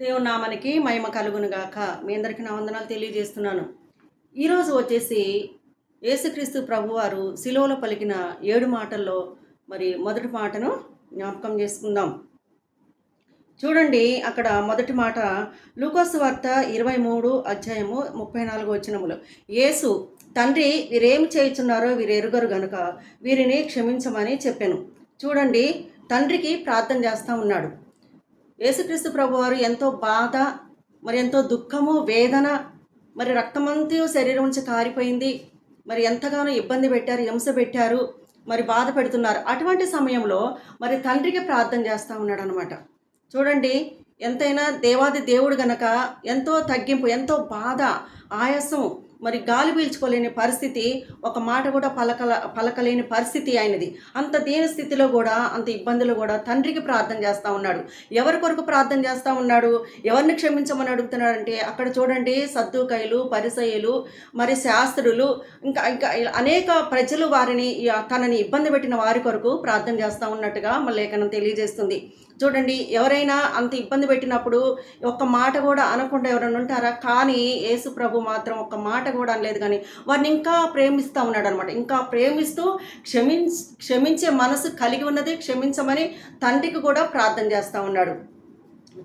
దేవుని నామానికి మహిమ కలుగును గాక మీ అందరికీ నా వందనాలు తెలియజేస్తున్నాను. ఈరోజు వచ్చేసి యేసుక్రీస్తు ప్రభువారు శిలువలో పలికిన ఏడు మాటల్లో మరి మొదటి మాటను జ్ఞాపకం చేసుకుందాం. చూడండి అక్కడ మొదటి మాట లూకోస్ వార్త ఇరవై మూడు అధ్యాయము ముప్పై నాలుగు వచ్చినములు యేసు తండ్రి వీరేమి చేయుచున్నారో వీరు ఎరుగరు గనుక వీరిని క్షమించమని చెప్పాను. చూడండి తండ్రికి ప్రార్థన చేస్తూ ఉన్నాడు. యేసుక్రీస్తు ప్రభువారు ఎంతో బాధ మరి ఎంతో దుఃఖము వేదన మరి రక్తమంతా శరీరం నుంచి కారిపోయింది. మరి ఎంతగానో ఇబ్బంది పెట్టారు హింస పెట్టారు మరి బాధ పెడుతున్నారు. అటువంటి సమయంలో మరి తండ్రికి ప్రార్థన చేస్తూ ఉన్నాడు అనమాట చూడండి ఎంతైనా దేవాది దేవుడు గనక ఎంతో తగ్గింపు ఎంతో బాధ ఆయాసం మరి గాలి పీల్చుకోలేని పరిస్థితి ఒక మాట కూడా పలకల పలకలేని పరిస్థితి ఆయనది. అంత దేని స్థితిలో కూడా అంత ఇబ్బందులు కూడా తండ్రికి ప్రార్థన చేస్తూ ఉన్నాడు. ఎవరి కొరకు ప్రార్థన చేస్తూ ఉన్నాడు? ఎవరిని క్షమించమని అడుగుతున్నాడంటే అక్కడ చూడండి సద్దుకైలు పరిసయులు మరి శాస్త్రులు ఇంకా ఇంకా అనేక ప్రజలు వారిని తనని ఇబ్బంది పెట్టిన వారి కొరకు ప్రార్థన చేస్తూ ఉన్నట్టుగా మన లేఖనం తెలియజేస్తుంది. చూడండి ఎవరైనా అంత ఇబ్బంది పెట్టినప్పుడు ఒక్క మాట కూడా అనకుండా ఎవరైనా ఉంటారా? కానీ యేసు ప్రభు మాత్రం ఒక్క మాట కూడా అనలేదు కానీ వారిని ఇంకా ప్రేమిస్తూ ఉన్నాడు అనమాట ఇంకా ప్రేమిస్తూ క్షమించ క్షమించే మనసు కలిగి ఉన్నది క్షమించమని తండ్రికి కూడా ప్రార్థన చేస్తూ ఉన్నాడు.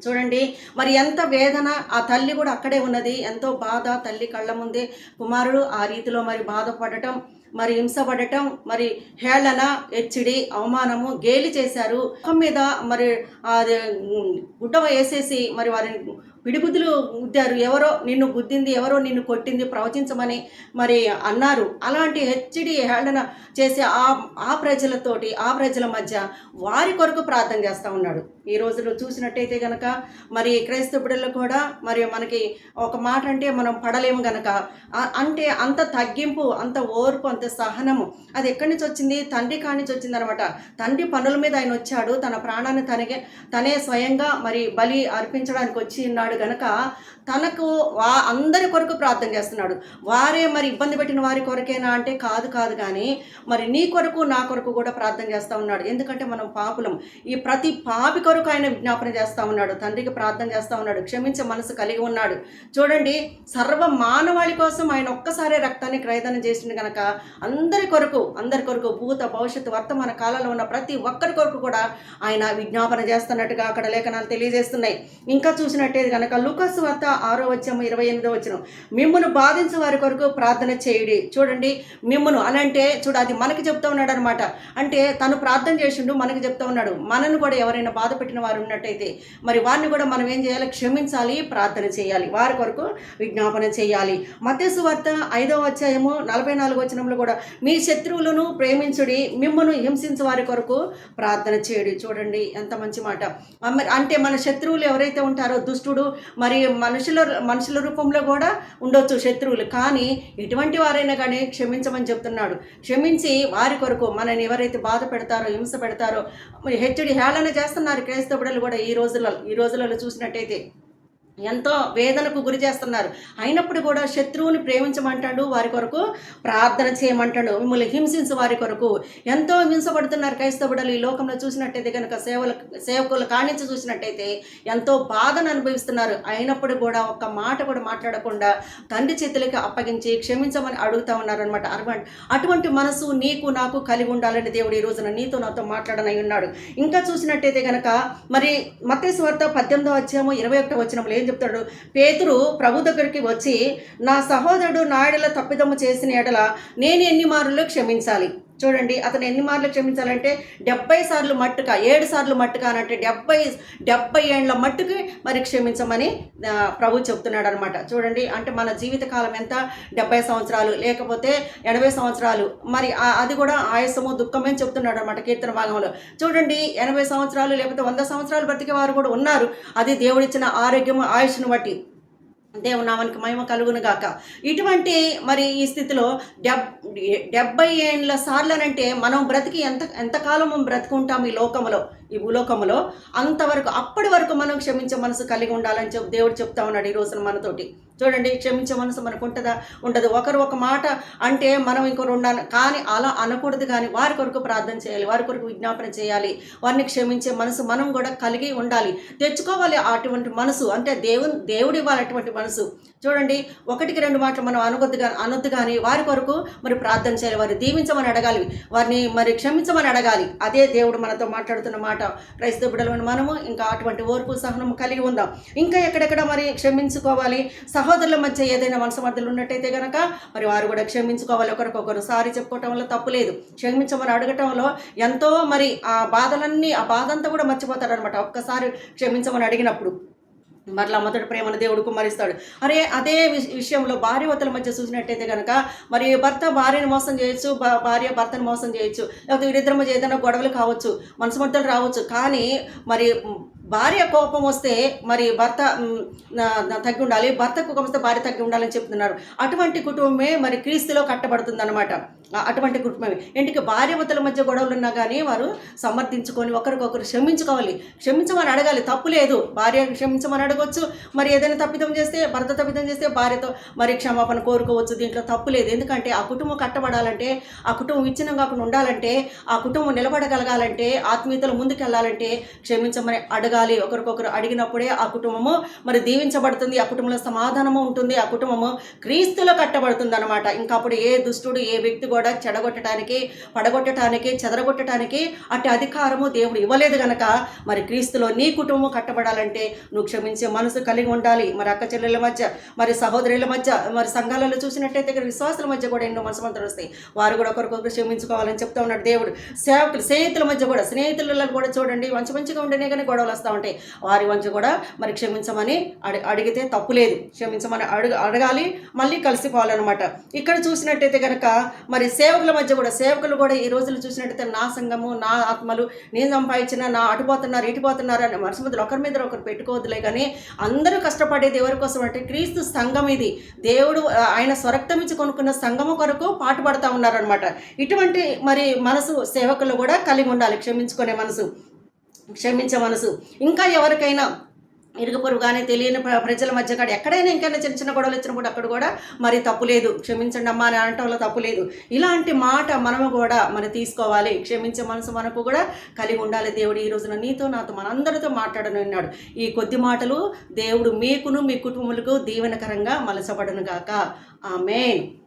చూడండి మరి ఎంత వేదన ఆ తల్లి కూడా అక్కడే ఉన్నది. ఎంతో బాధ తల్లి కళ్ళ ముందే. కుమారుడు ఆ రీతిలో మరి బాధపడటం మరి హింసపడటం మరి హేళన హెచ్చిడి అవమానము గేలి చేశారు. ముఖం మీద మరి అది గుడ్డ వేసేసి మరి వారిని పిడిగుద్దులు గుద్దారు. ఎవరో నిన్ను గుద్దింది ఎవరో నిన్ను కొట్టింది ప్రవచించమని మరి అన్నారు. అలాంటి హెచ్చడి హేళన చేసే ఆ ఆ ప్రజలతోటి ఆ ప్రజల మధ్య వారి కొరకు ప్రార్థన చేస్తూ ఉన్నాడు. ఈ రోజులో చూసినట్టయితే గనక మరి క్రైస్తవ బిడ్డలు కూడా మరి మనకి ఒక మాట అంటే మనం పడలేము గనక. అంటే అంత తగ్గింపు అంత ఓర్పు అంత సహనము. అది ఎక్కడి నుంచి వచ్చింది? తండ్రి కాడి నుంచి వచ్చింది అనమాట తండ్రి పనుల మీద ఆయన వచ్చాడు. తన ప్రాణాన్ని తనకే తనే స్వయంగా మరి బలి అర్పించడానికి వచ్చి ఉన్నాడు. ఉన్నాడు గనక తనకు వా అందరి కొరకు ప్రార్థన చేస్తున్నాడు. వారే మరి ఇబ్బంది పెట్టిన వారి కొరకేనా అంటే కాదు కాదు కానీ మరి నీ కొరకు నా కొరకు కూడా ప్రార్థన చేస్తూ ఉన్నాడు. ఎందుకంటే మనం పాపులం. ఈ ప్రతి పాపి కొరకు ఆయన విజ్ఞాపన చేస్తూ ఉన్నాడు. తండ్రికి ప్రార్థన చేస్తూ ఉన్నాడు. క్షమించే మనసు కలిగి ఉన్నాడు. చూడండి సర్వ మానవాళి కోసం ఆయన ఒక్కసారే రక్తాన్ని క్రయదనం చేసింది కనుక అందరి కొరకు అందరి కొరకు భూత భవిష్యత్తు వర్తమాన కాలంలో ఉన్న ప్రతి ఒక్కరి కొరకు కూడా ఆయన విజ్ఞాపన చేస్తున్నట్టుగా అక్కడ లేఖనాలు తెలియజేస్తున్నాయి. ఇంకా చూసినట్టే కనుక లుకస్ వార్త ఆరో వచ్చాము ఇరవై ఎనిమిదో వచ్చిన మిమ్మును బాధించే వారి కొరకు ప్రార్థన చేయుడి. చూడండి మిమ్మును అని అంటే చూడు అది మనకి చెప్తా ఉన్నాడు అనమాట అంటే తను ప్రార్థన చేసిండు మనకి చెప్తా ఉన్నాడు. మనను కూడా ఎవరైనా బాధ పెట్టిన వారు ఉన్నట్టయితే మరి వారిని కూడా మనం ఏం చేయాలి? క్షమించాలి ప్రార్థన చేయాలి. వారి కొరకు విజ్ఞాపన చేయాలి. మతేసు వార్త ఐదవ అధ్యాయము నలభై నాలుగు వచనంలో కూడా మీ శత్రువులను ప్రేమించుడి మిమ్మను హింసించే వారి కొరకు ప్రార్థన చేయడి. చూడండి ఎంత మంచి మాట. అంటే మన శత్రువులు ఎవరైతే ఉంటారో దుష్టుడు మరి మనుషుల మనుషుల రూపంలో కూడా ఉండొచ్చు శత్రువులు. కానీ ఎటువంటి వారైనా కానీ క్షమించమని చెప్తున్నాడు. క్షమించి వారి కొరకు మనని ఎవరైతే బాధ పెడతారో హింస పెడతారో హెచ్చడి హేళన చేస్తున్నారు క్రైస్తవ బిడ్డలు కూడా ఈ రోజులలో ఈ రోజులలో చూసినట్టయితే. ఎంతో వేదనకు గురి చేస్తున్నారు. అయినప్పుడు కూడా శత్రువుని ప్రేమించమంటాడు వారి కొరకు ప్రార్థన చేయమంటాడు మిమ్మల్ని హింసించు వారి కొరకు. ఎంతో హింసపడుతున్నారు క్రైస్తవుడలు ఈ లోకంలో చూసినట్టయితే కనుక సేవల సేవకులు కాణించి చూసినట్టయితే ఎంతో బాధను అనుభవిస్తున్నారు. అయినప్పుడు కూడా ఒక్క మాట కూడా మాట్లాడకుండా తండ్రి చేతులకి అప్పగించి క్షమించమని అడుగుతా ఉన్నారనమాట అనమాట అటువంటి మనసు నీకు నాకు కలిగి ఉండాలని దేవుడు ఈ రోజున నీతో నాతో మాట్లాడనై ఉన్నాడు. ఇంకా చూసినట్టయితే కనుక మరి మతేశ్వర్త పద్దెనిమిదో వచ్చాము ఇరవై ఒకటో వచ్చినప్పుడు ఏం చెప్తాడు? పేతురు ప్రభు దగ్గరికి వచ్చి నా సహోదరుడు నాయుడల తప్పిదమ్మ చేసిన ఎడల నేను ఎన్ని మారులు క్షమించాలి? చూడండి అతను ఎన్ని మార్లు క్షమించాలంటే డెబ్బై సార్లు మట్టుక ఏడు సార్లు మట్టుక అనంటే డెబ్బై డెబ్బై ఏండ్ల మట్టుకి మరి క్షమించమని ప్రభు చెప్తున్నాడు అనమాట చూడండి అంటే మన జీవితకాలం ఎంత? డెబ్బై సంవత్సరాలు లేకపోతే ఎనభై సంవత్సరాలు. మరి అది కూడా ఆయాసము దుఃఖమే చెప్తున్నాడు అనమాట కీర్తన భాగంలో. చూడండి ఎనభై సంవత్సరాలు లేకపోతే వంద సంవత్సరాలు బ్రతికే వారు కూడా ఉన్నారు. అది దేవుడిచ్చిన ఆరోగ్యము ఆయుష్ను బట్టి. దేవునామానికి మహిమ కలుగును గాక. ఇటువంటి మరి ఈ స్థితిలో డెబ్ డెబ్బై ఏళ్ళ సార్లనంటే మనం బ్రతికి ఎంత ఎంతకాలం బ్రతుకుంటాం ఈ లోకంలో ఈ భూలోకంలో అంతవరకు అప్పటి వరకు మనం క్షమించే మనసు కలిగి ఉండాలని చెప్పి దేవుడు చెప్తా ఉన్నాడు ఈ రోజున మనతోటి. చూడండి క్షమించే మనసు మనకు ఉంటుందా? ఉండదు. ఒకరు ఒక మాట అంటే మనం ఇంకొకరు ఉండాలి. కానీ అలా అనకూడదు కానీ వారి కొరకు ప్రార్థన చేయాలి. వారి కొరకు విజ్ఞాపన చేయాలి. వారిని క్షమించే మనసు మనం కూడా కలిగి ఉండాలి. తెచ్చుకోవాలి అటువంటి మనసు. అంటే దేవుని దేవుడు ఇవ్వాలి అటువంటి మనసు. చూడండి ఒకటికి రెండు మాటలు మనం అనుగొద్దుగా కానీ అనొద్దు కానీ వారి కొరకు మరి ప్రార్థన చేయాలి వారిని దీవించమని అడగాలి వారిని మరి క్షమించమని అడగాలి. అదే దేవుడు మనతో మాట్లాడుతున్న మాట. క్రైస్తవ బిడ్డలను మనము ఇంకా అటువంటి ఓర్పు సహనం కలిగి ఉందాం. ఇంకా ఎక్కడెక్కడ మరి క్షమించుకోవాలి? సహోదరుల మధ్య ఏదైనా మనసమర్థులు ఉన్నట్టయితే కనుక మరి వారు కూడా క్షమించుకోవాలి. ఒకరికొకరు సారి చెప్పుకోవటం వల్ల తప్పు లేదు. క్షమించమని అడగటంలో ఎంతో మరి ఆ బాధలన్నీ ఆ బాధ అంతా కూడా మర్చిపోతారనమాట ఒక్కసారి క్షమించమని అడిగినప్పుడు. మరలా మొదటి ప్రేమను దేవుడు కుమ్మరిస్తాడు. అరే అదే విషయంలో భార్య భర్తల మధ్య చూసినట్టయితే కనుక మరి భర్త భార్యను మోసం చేయొచ్చు భా- భార్య భర్తను మోసం చేయొచ్చు లేకపోతే వీరిద్దరి మధ్య ఏదైనా గొడవలు కావచ్చు మనసు మధ్యలు రావచ్చు. కానీ మరి భార్య కోపం వస్తే మరి భర్త తగ్గి ఉండాలి భర్త కోపం వస్తే భార్య తగ్గి ఉండాలని చెప్తున్నారు. అటువంటి కుటుంబమే మరి క్రీస్తులో కట్టబడుతుంది అనమాట అటువంటి కుటుంబమే. ఇంటికి భార్యవతల మధ్య గొడవలు ఉన్నా కానీ వారు సమర్థించుకొని ఒకరికొకరు క్షమించుకోవాలి. క్షమించమని అడగాలి. తప్పు లేదు. భార్య క్షమించమని అడగవచ్చు మరి ఏదైనా తప్పిదం చేస్తే భర్త తప్పిదం చేస్తే భార్యతో మరి క్షమాపణ కోరుకోవచ్చు. దీంట్లో తప్పు లేదు. ఎందుకంటే ఆ కుటుంబం కట్టబడాలంటే ఆ కుటుంబం విచ్ఛిన్నం కాకుండా ఉండాలంటే ఆ కుటుంబం నిలబడగలగాలంటే ఆత్మీయతలు ముందుకెళ్ళాలంటే క్షమించమని అడగ అడగాలి. ఒకరికొకరు అడిగినప్పుడే ఆ కుటుంబము మరి దీవించబడుతుంది ఆ కుటుంబంలో సమాధానము ఉంటుంది ఆ కుటుంబము క్రీస్తులో కట్టబడుతుంది అనమాట ఇంకా అప్పుడు ఏ దుష్టుడు ఏ వ్యక్తి కూడా చెడగొట్టడానికి పడగొట్టడానికి చెదరగొట్టడానికి అటు అధికారము దేవుడు ఇవ్వలేదు గనక మరి క్రీస్తులో నీ కుటుంబం కట్టబడాలంటే నువ్వు క్షమించే మనసు కలిగి ఉండాలి. మరి అక్క చెల్లెల మధ్య మరి సహోదరుల మధ్య మరి సంఘాలలో చూసినట్టయితే ఇక్కడ విశ్వాసుల మధ్య కూడా ఎన్నో మనసుమంతలు వస్తాయి. వారు కూడా ఒకరికొకరు క్షమించుకోవాలని చెప్తా ఉన్నాడు దేవుడు. సేవకులు స్నేహితుల మధ్య కూడా స్నేహితులలో కూడా చూడండి మంచి మంచిగా ఉంటేనే కానీ గొడవలు వస్తూ ఉంటాయి. వారి మధ్య కూడా మరి క్షమించమని అడి అడిగితే తప్పులేదు క్షమించమని అడుగు అడగాలి మళ్ళీ కలిసిపోవాలన్నమాట. ఇక్కడ చూసినట్టయితే కనుక మరి సేవకుల మధ్య కూడా సేవకులు కూడా ఈ రోజులు చూసినట్టయితే నా సంఘము నా ఆత్మలు నేను సంపాదించిన నా అటుపోతున్నారు ఇటుపోతున్నారు అని మనసు మధ్యలో ఒకరి మీద ఒకరు పెట్టుకోవద్దులే కానీ అందరూ కష్టపడేది ఎవరి కోసం అంటే క్రీస్తు సంఘం ఇది. దేవుడు ఆయన స్వరక్తం ఇచ్చి కొనుక్కున్న సంఘము కొరకు పాటుపడతా ఉన్నారనమాట ఇటువంటి మరి మనసు సేవకులు కూడా కలిగి ఉండాలి. క్షమించుకునే మనసు. క్షమించే మనసు. ఇంకా ఎవరికైనా ఇరుగు కానీ తెలియని ప్ర- ప్రజల మధ్య కాడ ఎక్కడైనా ఇంకైనా చిన్న చిన్న గొడవలు వచ్చినప్పుడు అక్కడ కూడా మరి తప్పు లేదు. క్షమించండి అమ్మా అని అనటంలో తప్పు లేదు. ఇలాంటి మాట మనము కూడా మరి తీసుకోవాలి. క్షమించే మనసు మనకు కూడా కలిగి ఉండాలి. దేవుడు ఈ రోజున నీతో నాతో మనందరితో మాట్లాడను అన్నాడు. ఈ కొద్ది మాటలు దేవుడు మీకును మీ కుటుంబములకు దీవెనకరంగా మలసబడను గాక. ఆమెన్.